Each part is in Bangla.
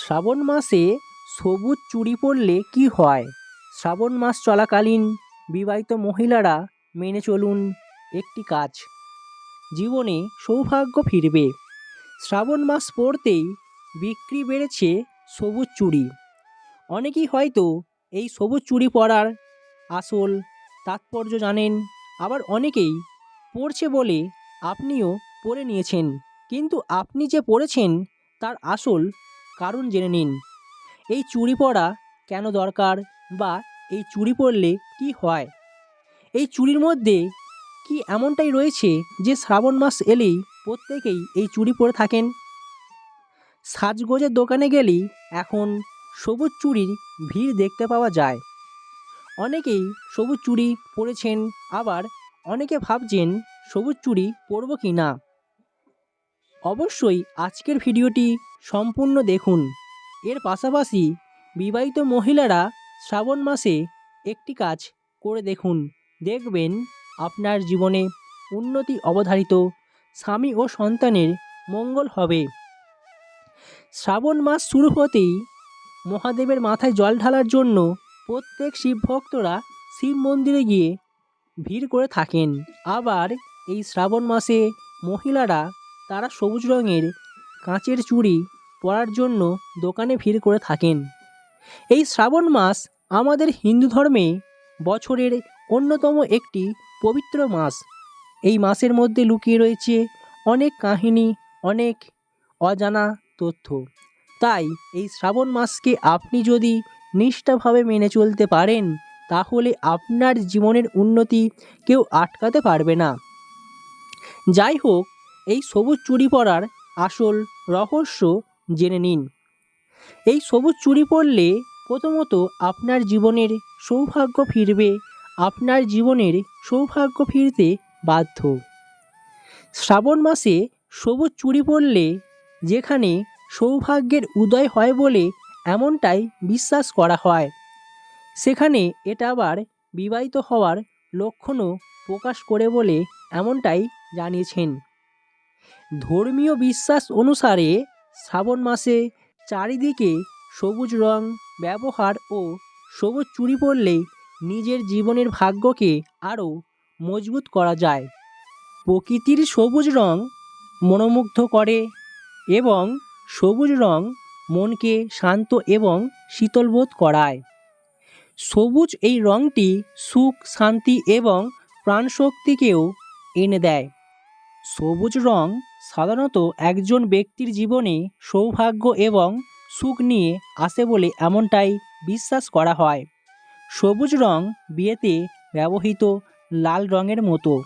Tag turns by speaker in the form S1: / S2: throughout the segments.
S1: শ্রাবণ মাসে সবুজ চুড়ি পরলে কি হয়? শ্রাবণ মাস চলাকালীন বিবাহিত মহিলারা মেনে চলুন একটি কাজ। জীবনে সৌভাগ্য ফিরবে। শ্রাবণ মাস পড়তেই বিক্রি বেড়েছে সবুজ চুড়ি। অনেকেই হয়তো এই সবুজ চুড়ি পরার আসল তাৎপর্য জানেন, আবার অনেকেই পড়ছে বলে আপনিও পরে নিয়েছেন। কিন্তু আপনি যে পড়েছেন তার আসল কারণ জেনে নিন। এই চুড়ি পরা কেন দরকার বা এই চুড়ি পরলে কি হয়? এই চুড়ির মধ্যে কি এমনটাই রয়েছে যে শ্রাবণ মাস এলেই প্রত্যেকেই এই চুড়ি পরে থাকেন? সাজগোজের দোকানে গেলেই এখন সবুজ চুড়ির ভিড় দেখতে পাওয়া যায়। অনেকেই সবুজ চুড়ি পরেছেন আবার অনেকে ভাবছেন সবুজ চুড়ি পরব কি না অবশ্যই আজকের ভিডিওটি সম্পূর্ণ দেখুন। এর পাশাপাশি বিবাহিত মহিলারা শ্রাবণ মাসে একটি কাজ করে দেখুন। দেখবেন আপনার জীবনে উন্নতি অবধারিত স্বামী ও সন্তানের মঙ্গল হবে। শ্রাবণ মাস শুরু হতেই মহাদেবের মাথায় জল ঢালার জন্য প্রত্যেক শিব ভক্তরা শিব মন্দিরে গিয়ে ভিড় করে থাকেন। আবার এই শ্রাবণ মাসে মহিলারা তারা সবুজ রঙের কাঁচের চুড়ি পরার জন্য দোকানে ভিড় করে থাকেন। এই শ্রাবণ মাস আমাদের হিন্দু ধর্মে বছরের অন্যতম একটি পবিত্র মাস। এই মাসের মধ্যে লুকিয়ে রয়েছে অনেক কাহিনী, অনেক অজানা তথ্য। তাই এই শ্রাবণ মাসকে আপনি যদি নিষ্ঠাভাবে মেনে চলতে পারেন, তাহলে আপনার জীবনের উন্নতি কেউ আটকাতে পারবে না। যাই হোক এই সবুজ চুড়ি পরার আসল রহস্য জেনে নিন। এই সবুজ চুড়ি পরলে প্রথমত আপনার জীবনের সৌভাগ্য ফিরবে, আপনার জীবনের সৌভাগ্য ফিরতে বাধ্য। শ্রাবণ মাসে সবুজ চুড়ি পরলে যেখানে সৌভাগ্যের উদয় হয় বলে এমনটাই বিশ্বাস করা হয়। সেখানে এটা আবার বিবাহিত হওয়ার লক্ষণও প্রকাশ করে বলে এমনটাই জানিয়েছেন। ধর্মীয় বিশ্বাস অনুসারে শ্রাবণ মাসে চারিদিকে সবুজ রং, ব্যবহার ও সবুজ চুরি পরলে নিজের জীবনের ভাগ্যকে আরও মজবুত করা যায়। প্রকৃতির সবুজ রং মনোমুগ্ধ করে এবং সবুজ রং মনকে শান্ত এবং শীতলবোধ করায়। সবুজ এই রঙটি সুখ, শান্তি এবং প্রাণশক্তিকেও এনে দেয়। সবুজ রং সাধারণত একজন ব্যক্তির জীবনে সৌভাগ্য এবং সুখ নিয়ে আসে বলে এমনটাই বিশ্বাস করা হয়। সবুজ রং বিয়েতে ব্যবহৃত লাল রঙের মতো।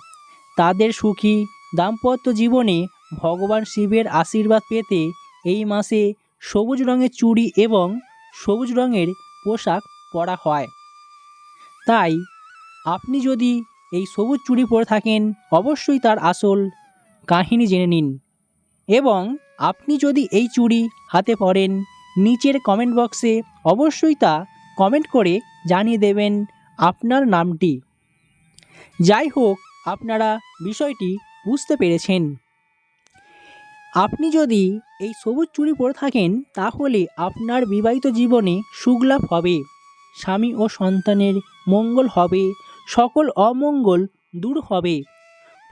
S1: তাদের সুখী দাম্পত্য জীবনে ভগবান শিবের আশীর্বাদ পেতে এই মাসে সবুজ রঙের চুড়ি এবং সবুজ রঙের পোশাক পরা হয়। তাই আপনি যদি এই সবুজ চুড়ি পরে থাকেন, অবশ্যই তার আসল কাহিনী জেনে নিন। এবং আপনি যদি এই চুড়ি হাতে পরেন নিচের কমেন্ট বক্সে অবশ্যই তা কমেন্ট করে জানিয়ে দেবেন আপনার নামটি। যাই হোক, আপনারা বিষয়টি বুঝতে পেরেছেন। আপনি যদি এই সবুজ চুড়ি পরে থাকেন, তাহলে আপনার বিবাহিত জীবনে সুখলাভ হবে, স্বামী ও সন্তানের মঙ্গল হবে, সকল অমঙ্গল দূর হবে।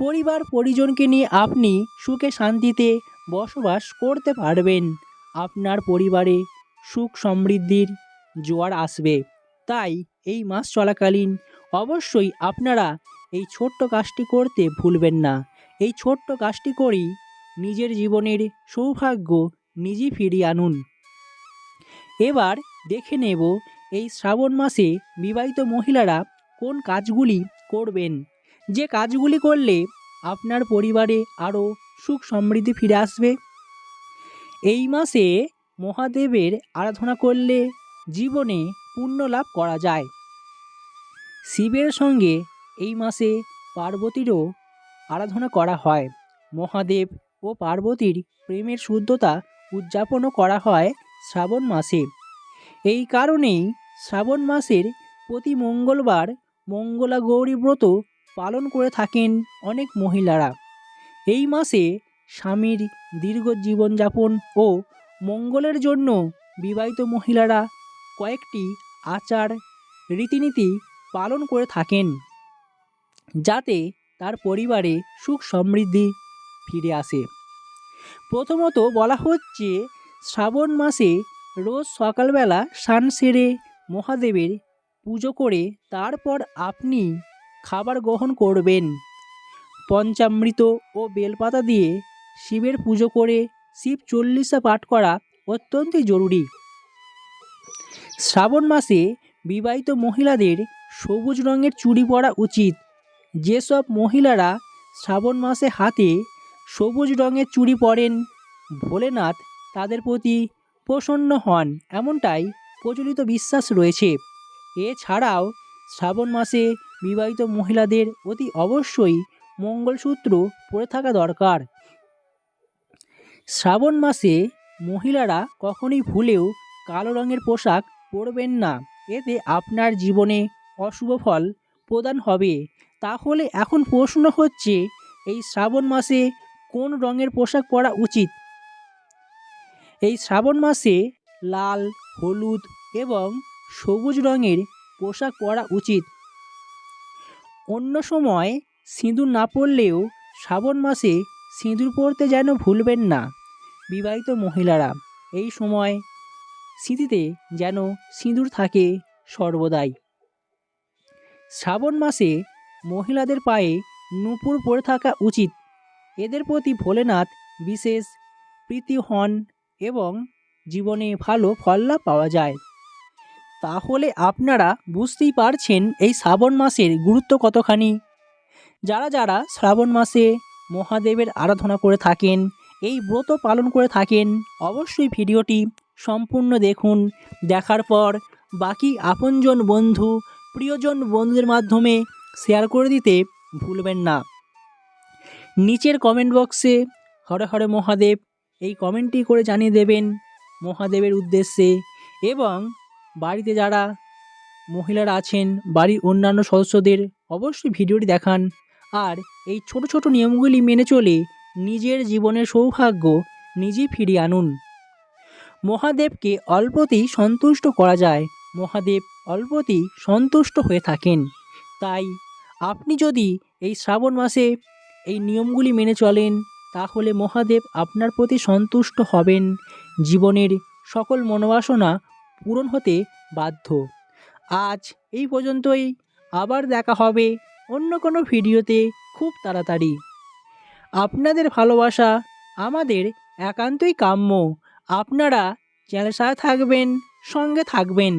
S1: পরিবার পরিজনকে নিয়ে আপনি সুখে শান্তিতে বসবাস করতে পারবেন। আপনার পরিবারে সুখ সমৃদ্ধির জোয়ার আসবে। তাই এই মাস চলাকালীন অবশ্যই আপনারা এই ছোট্ট কাজটি করতে ভুলবেন না। এই ছোট্ট কাজটি করেই নিজের জীবনের সৌভাগ্য নিজে ফিরিয়ে আনুন। এবার দেখে নেব এই শ্রাবণ মাসে বিবাহিত মহিলারা কোন কাজগুলি করবেন। যে কাজগুলি করলে আপনার পরিবারে আরও সুখ সমৃদ্ধি ফিরে আসবে। এই মাসে মহাদেবের আরাধনা করলে জীবনে পুণ্য লাভ করা যায়। শিবের সঙ্গে এই মাসে পার্বতীরও আরাধনা করা হয়। মহাদেব ও পার্বতীর প্রেমের শুদ্ধতা উদযাপনও করা হয় শ্রাবণ মাসে। এই কারণেই শ্রাবণ মাসের প্রতি মঙ্গলবার মঙ্গলা গৌরী ব্রত পালন করে থাকেন অনেক মহিলারা। এই মাসে স্বামীর দীর্ঘ জীবনযাপন ও মঙ্গলের জন্য বিবাহিত মহিলারা কয়েকটি আচার রীতিনীতি পালন করে থাকেন, যাতে তার পরিবারে সুখ সমৃদ্ধি ফিরে আসে। প্রথমত বলা হচ্ছে, শ্রাবণ মাসে রোজ সকালবেলা স্নান সেরে মহাদেবের পুজো করে তারপর আপনি খাবার গ্রহণ করবেন। পঞ্চামৃত ও বেলপাতা দিয়ে শিবের পুজো করে শিব চল্লিশা পাঠ করা অত্যন্তই জরুরি। শ্রাবণ মাসে বিবাহিত মহিলাদের সবুজ রঙের চুড়ি পরা উচিত। যেসব মহিলারা শ্রাবণ মাসে হাতে সবুজ রঙের চুড়ি পরেন, ভোলেনাথ তাদের প্রতি প্রসন্ন হন, এমনটাই প্রচলিত বিশ্বাস রয়েছে। এছাড়াও শ্রাবণ মাসে বিবাহিত মহিলাদের অতি অবশ্যই মঙ্গলসূত্র পরে থাকা দরকার। শ্রাবণ মাসে মহিলারা কখনোই ভুলেও কালো রঙের পোশাক পরবেন না। এতে আপনার জীবনে অশুভ ফল প্রদান হবে। তাহলে এখন প্রশ্ন হচ্ছে, এই শ্রাবণ মাসে কোন রঙের পোশাক পরা উচিত? এই শ্রাবণ মাসে লাল, হলুদ এবং সবুজ রঙের পোশাক পরা উচিত। অন্য সময় সিঁদুর না পরলেও শ্রাবণ মাসে সিঁদুর পরতে যেন ভুলবেন না, বিবাহিত মহিলারা। এই সময় স্মৃতিতে যেন সিঁদুর থাকে সর্বদাই। শ্রাবণ মাসে মহিলাদের পায়ে নূপুর পরে থাকা উচিত। এদের প্রতি ভোলেনাথ বিশেষ প্রীতি হন এবং জীবনে ভালো ফললাভ পাওয়া যায়। তাহলে আপনারা বুঝতেই পারছেন এই শ্রাবণ মাসের গুরুত্ব কতখানি। যারা যারা শ্রাবণ মাসে মহাদেবের আরাধনা করে থাকেন, এই ব্রত পালন করে থাকেন, অবশ্যই ভিডিওটি সম্পূর্ণ দেখুন। দেখার পর বাকি আপনজন বন্ধু, প্রিয়জন বন্ধুদের মাধ্যমে শেয়ার করে দিতে ভুলবেন না। নিচের কমেন্ট বক্সে হরে হরে মহাদেব এই কমেন্টটি করে জানিয়ে দেবেন মহাদেবের উদ্দেশ্যে এবং বাড়িতে যারা মহিলারা আছেন, বাড়ির অন্যান্য সদস্যদের অবশ্যই ভিডিওটি দেখান। আর এই ছোট ছোট নিয়মগুলি মেনে চলে নিজের জীবনের সৌভাগ্য নিজেই ফিরিয়ে আনুন। মহাদেবকে অল্পতেই সন্তুষ্ট করা যায়। মহাদেব অল্পতেই সন্তুষ্ট হয়ে থাকেন। তাই আপনি যদি এই শ্রাবণ মাসে এই নিয়মগুলি মেনে চলেন, তাহলে মহাদেব আপনার প্রতি সন্তুষ্ট হবেন। জীবনের সকল মনোবাসনা পূরণ হতে বাধ্য। আজ এই পর্যন্তই। আবার দেখা হবে অন্য কোনো ভিডিওতে খুব তাড়াতাড়ি। আপনাদের ভালোবাসা আমাদের একান্তই কাম্য। আপনারা চ্যানেল সাথে থাকবেন, সঙ্গে থাকবেন।